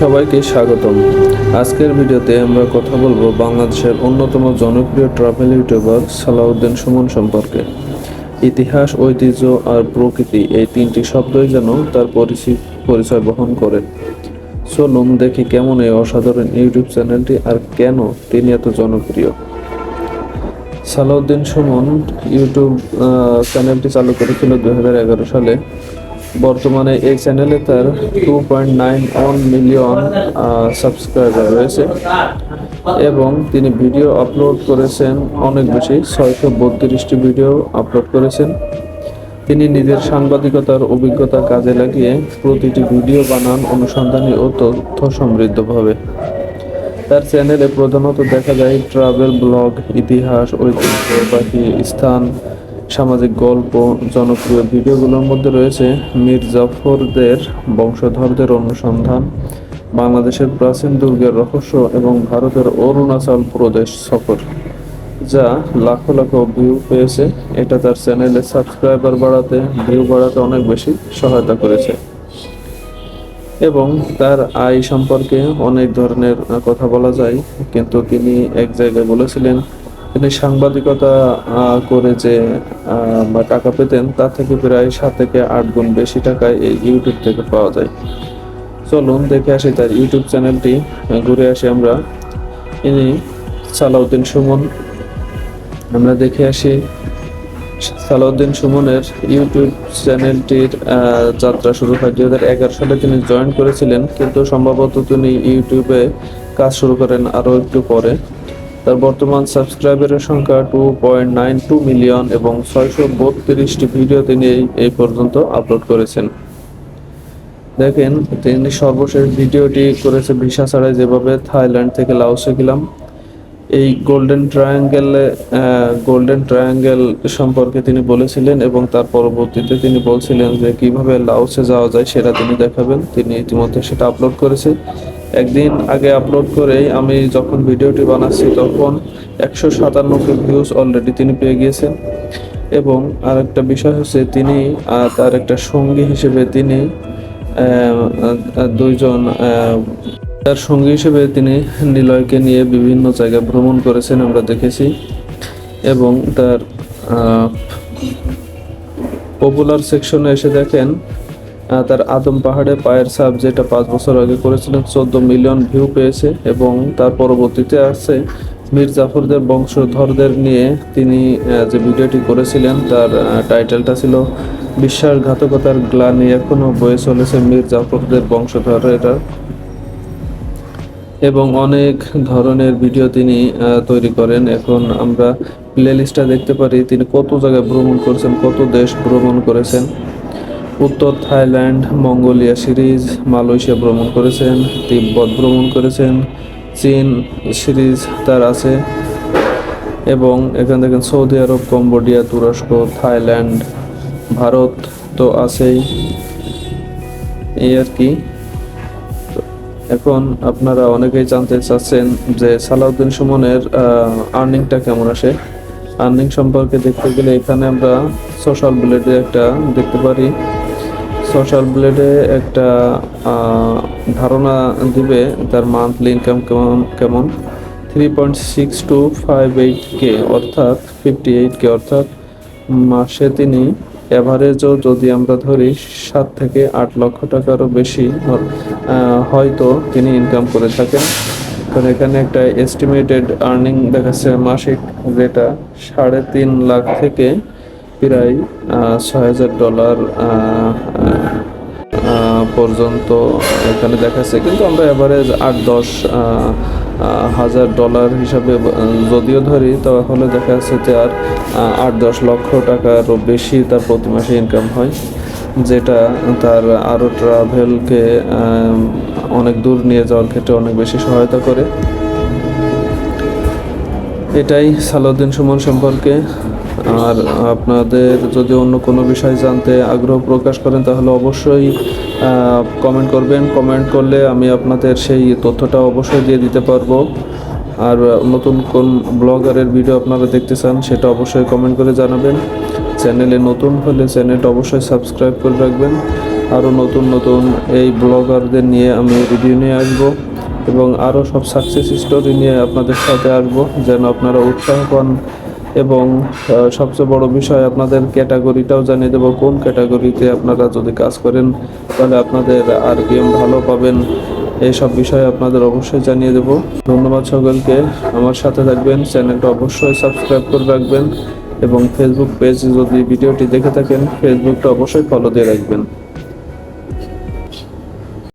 সবাইকে স্বাগতম। আজকের ভিডিওতে আমরা কথা বলব বাংলাদেশের অন্যতম জনপ্রিয় ট্রাভেল ইউটিউবার সালাউদ্দিন সুমন সম্পর্কে। ইতিহাস, ঐতিহ্য আর প্রকৃতি এই তিনটি শব্দই যেন তার পরিচি- পরিচয় বহন করে। চলুন দেখি কেমন এই অসাধারণ ইউটিউব চ্যানেলটি আর কেন তিনি এত জনপ্রিয়। সালাউদ্দিন সুমন ইউটিউব চ্যানেলটি চালু করেছিল দুই হাজার এগারো সালে। বর্তমানে এই চ্যানেলে তার two point nine one million subscriber রয়েছে এবং তিনি ভিডিও আপলোড করেছেন অনেক বেশি, ছয়শো বত্রিশটি ভিডিও আপলোড করেছেন। তিনি নিজের সাংবাদিকতার অভিজ্ঞতা কাজে লাগিয়ে প্রতিটি ভিডিও বানান অনুসন্ধানী ও তথ্য সমৃদ্ধভাবে তার চ্যানেলে প্রধানত দেখা যায় ট্রাভেল ব্লগ ইতিহাস, ঐতিহ্যবাহী স্থান সামাজিক গল্প, জনপ্রিয় ভিডিওগুলোর মধ্যে রয়েছে মীর জাফরদের বংশধরদের অনুসন্ধান, বাংলাদেশের প্রাচীন দুর্গের রহস্য এবং ভারতের অরুণাচল প্রদেশ সফর। যা লাখো লাখো ভিউ পেয়েছে। এটা তার চ্যানেলে সাবস্ক্রাইবার বাড়াতে ভিউ বাড়াতে অনেক বেশি সহায়তা করেছে। এবং তার আয় সম্পর্কে অনেক ধরনের কথা বলা যায়। কিন্তু তিনি এক জায়গায় বলেছিলেন তিনি সাংবাদিকতা করে যে টাকা পেতেন তার থেকে প্রায় সাত থেকে আট গুণ বেশি টাকায় এই ইউটিউব থেকে পাওয়া যায়। চলুন দেখে আসি তার ইউটিউব চ্যানেলটি ঘুরে আসি আমরা। ইনি সালাউদ্দিন সুমন। আমরা দেখে আসি সালাউদ্দিন সুমনের ইউটিউব চ্যানেলটির যাত্রা শুরু হয়। দু হাজার এগারো সালে তিনি জয়েন করেছিলেন, কিন্তু সম্ভবত তিনি ইউটিউবে কাজ শুরু করেন আরও একটু পরে। তার বর্তমান সাবস্ক্রাইবারের সংখ্যা two point nine two million এবং ছয়শো বত্রিশটি ভিডিও তিনি এই পর্যন্ত আপলোড করেছেন। দেখেন, তিনি সর্বশেষ ভিডিওটি করেছে ভিসা ছাড়াই যেভাবে থাইল্যান্ড থেকে লাওসে গেলাম। এই গোল্ডেন ট্রায়াঙ্গেলে গোল্ডেন ট্রায়াঙ্গেল সম্পর্কে তিনি বলেছিলেন এবং তার পরবর্তীতে তিনি বলছিলেন যে কীভাবে লাওসে যাওয়া যায় সেটা তিনি দেখাবেন। তিনি ইতিমধ্যে সেটা আপলোড করেছে। একদিন আগে আপলোড করেই আমি যখন ভিডিওটি বানাচ্ছি তখন একশো সাতান্নকে ভিউজ অলরেডি তিনি পেয়ে গিয়েছেন। এবং আরেকটা বিষয় হচ্ছে তিনি তার একটা সঙ্গী হিসেবে তিনি দুইজন তার সঙ্গী হিসেবে তিনি নিলয়কে নিয়ে বিভিন্ন জায়গায় ভ্রমণ করেছেন আমরা দেখেছি। এবং তার পপুলার সেকশনে এসে দেখেন তার আদম পাহাড়ে পায়ের সাপ যেটা পাঁচ বছর আগে করেছিলেন, চোদ্দ মিলিয়ন ভিউ পেয়েছে এবং তার পরবর্তীতে আছে মীর জাফরদের বংশধরদের নিয়ে তিনি যে ভিডিওটি করেছিলেন, তার টাইটেলটা ছিল বিশ্বাসঘাতকতার গ্লানি এখনও বয়ে চলেছে মীর জাফরদের বংশধরেরা এবং অনেক ধরনের ভিডিও তিনি তৈরি করেন। এখন আমরা প্লে লিস্টটা দেখতে পারি, তিনি কত জায়গায় ভ্রমণ করেছেন, কত দেশ ভ্রমণ করেছেন। উত্তর থাইল্যান্ড, মঙ্গোলিয়া সিরিজ, মালয়েশিয়া ভ্রমণ করেছেন, তিব্বত ভ্রমণ করেছেন, চীন সিরিজ তার আছে এবং এখানে দেখেন সৌদি আরব, কম্বোডিয়া, তুরস্ক, থাইল্যান্ড, ভারত তো আছেই। এই আর কি। এখন আপনারা অনেকেই জানতে চাচ্ছেন যে সালাউদ্দিন সুমনের আর্নিংটা কেমন আসে? আর্নিং সম্পর্কে দেখতে গেলে এখানে আমরা সোশ্যাল ব্লেডে একটা দেখতে পারি। সোশ্যাল ব্লেডে একটা ধারণা দিবে তার মান্থলি ইনকাম কেমন কেমন? Three point six to five eight K অর্থাৎ ফিফটি এইট কে অর্থাৎ মাসে তিনি অ্যাভারেজও যদি আমরা ধরি সাত থেকে আট লক্ষ টাকারও বেশি হয়তো তিনি ইনকাম করে থাকেন। কারণ এখানে একটা এস্টিমেটেড আর্নিং দেখাচ্ছে মাসিক, যেটা সাড়ে তিন লাখ থেকে প্রায় ছয় হাজার ডলার পর্যন্ত এখানে দেখাচ্ছে। কিন্তু আমরা এভারেজ আট দশ হাজার ডলার হিসাবে যদিও ধরি, তাহলে দেখা যাচ্ছে যে আর আট দশ লক্ষ টাকারও বেশি তার প্রতি মাসে ইনকাম হয়, যেটা তার আরও ট্রাভেলকে অনেক দূর নিয়ে যাওয়ার ক্ষেত্রে অনেক বেশি সহায়তা করে। এটাই সালাউদ্দিন সুমন সম্পর্কে। আর আপনাদের যদি অন্য কোনো বিষয় জানতে আগ্রহ প্রকাশ করেন, তাহলে অবশ্যই কমেন্ট করবেন। কমেন্ট করলে আমি আপনাদের সেই তথ্যটা অবশ্যই দিয়ে দিতে পারব। আর নতুন কোন ব্লগারের ভিডিও আপনারা দেখতে চান, সেটা অবশ্যই কমেন্ট করে জানাবেন। চ্যানেলে নতুন হলে চ্যানেলটা অবশ্যই সাবস্ক্রাইব করে রাখবেন। আরও নতুন নতুন এই ব্লগারদের নিয়ে আমি রিভিউ নিয়ে আসব এবং আরও সব সাকসেস স্টোরি নিয়ে আপনাদের সাথে আসব, যেন আপনারা উৎসাহ পান এবং সবচেয়ে বড় বিষয় আপনাদের ক্যাটাগরিটাও জানিয়ে দেবো। কোন ক্যাটাগরিতে আপনারা যদি কাজ করেন, তাহলে আপনাদের আরপিএম ভালো পাবেন। এইসব বিষয়ে আপনাদের অবশ্যই জানিয়ে দেবো। ধন্যবাদ সকলকে। আমার সাথে থাকবেন, চ্যানেলটা অবশ্যই সাবস্ক্রাইব করে রাখবেন এবং ফেসবুক পেজ যদি ভিডিওটি দেখে থাকেন ফেসবুকটা অবশ্যই ফলো দিয়ে রাখবেন।